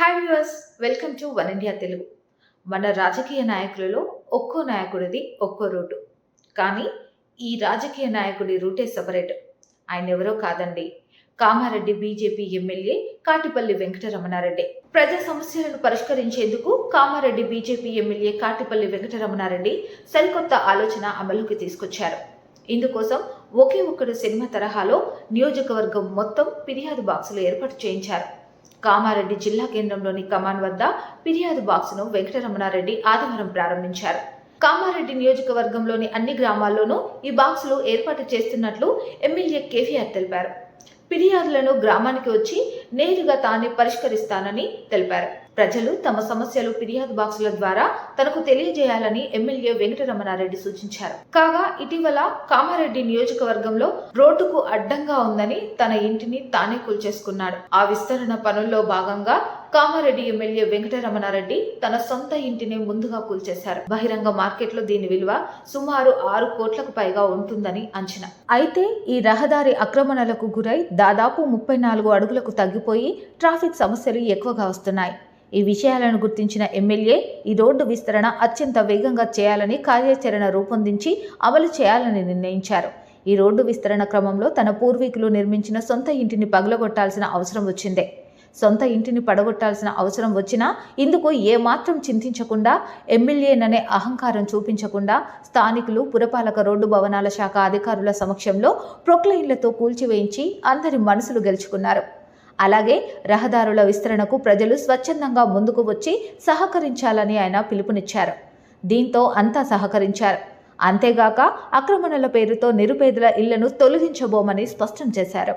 Hi viewers welcome to one India Telugu మన రాజకీయ నాయకులలో ఒక్కో నాయకుడిది ఒక్కో రూటు. కానీ ఈ రాజకీయ నాయకుడి రూటే సపరేట్ ఆయన ఎవరో కాదండి. Kamareddy BJP MLA Katipalli Venkataramana Reddy. ప్రజా సమస్యలను పరిష్కరించేందుకు కామారెడ్డి బీజేపీ ఎమ్మెల్యే కాటిపల్లి వెంకటరమణారెడ్డి సరికొత్త ఆలోచన అమలుకి తీసుకొచ్చారు. ఇందుకోసం ఒకే ఒక్కడు సినిమా తరహాలో నియోజకవర్గం మొత్తం ఫిర్యాదు బాక్సులు ఏర్పాటు చేయించారు. కామారెడ్డి జిల్లా కేంద్రంలోని కమాన్ వద్ద ఫిర్యాదు బాక్సును వెంకటరమణారెడ్డి ఆదివారం ప్రారంభించారు. కామారెడ్డి నియోజకవర్గంలోని అన్ని గ్రామాల్లోనూ ఈ బాక్సులు ఏర్పాటు చేస్తున్నట్లు ఎమ్మెల్యే కేసీఆర్ తెలిపారు. ఫిర్యాదులను గ్రామానికి వచ్చి నేరుగా తానే పరిష్కరిస్తానని తెలిపారు. ప్రజలు తమ సమస్యలు ఫిర్యాదు బాక్సుల ద్వారా తనకు తెలియజేయాలని ఎమ్మెల్యే వెంకటరమణారెడ్డి సూచించారు. కాగా ఇటీవల కామారెడ్డి నియోజకవర్గంలో రోడ్డుకు అడ్డంగా ఉందని తన ఇంటిని తానే కూల్చేసుకున్నాడు. ఆ విస్తరణ పనుల్లో భాగంగా కామారెడ్డి ఎమ్మెల్యే వెంకటరమణారెడ్డి తన సొంత ఇంటిని ముందుగా కూల్చేశారు. బహిరంగ మార్కెట్లో దీని విలువ సుమారు ఆరు కోట్లకు పైగా ఉంటుందని అంచనా. అయితే ఈ రహదారి ఆక్రమణలకు గురై దాదాపు ముప్పై నాలుగు అడుగులకు తగ్గిపోయి ట్రాఫిక్ సమస్యలు ఎక్కువగా వస్తున్నాయి. ఈ విషయాలను గుర్తించిన ఎమ్మెల్యే ఈ రోడ్డు విస్తరణ అత్యంత వేగంగా చేయాలని కార్యాచరణ రూపొందించి అమలు చేయాలని నిర్ణయించారు. ఈ రోడ్డు విస్తరణ క్రమంలో తన పూర్వీకులు నిర్మించిన సొంత ఇంటిని పగలగొట్టాల్సిన అవసరం వచ్చిందే. సొంత ఇంటిని పడగొట్టాల్సిన అవసరం వచ్చినా ఇందుకు ఏమాత్రం చింతించకుండా ఎమ్మెల్యేననే అహంకారం చూపించకుండా స్థానికులు పురపాలక రోడ్డు భవనాల శాఖ అధికారుల సమక్షంలో ప్రొక్లైన్లతో కూల్చివేయించి అందరి మనసులు గెలుచుకున్నారు. అలాగే రహదారుల విస్తరణకు ప్రజలు స్వచ్ఛందంగా ముందుకు వచ్చి సహకరించాలని ఆయన పిలుపునిచ్చారు. దీంతో అంతా సహకరించారు. అంతేగాక ఆక్రమణల పేరుతో నిరుపేదల ఇళ్ళను తొలగించబోమని స్పష్టం చేశారు.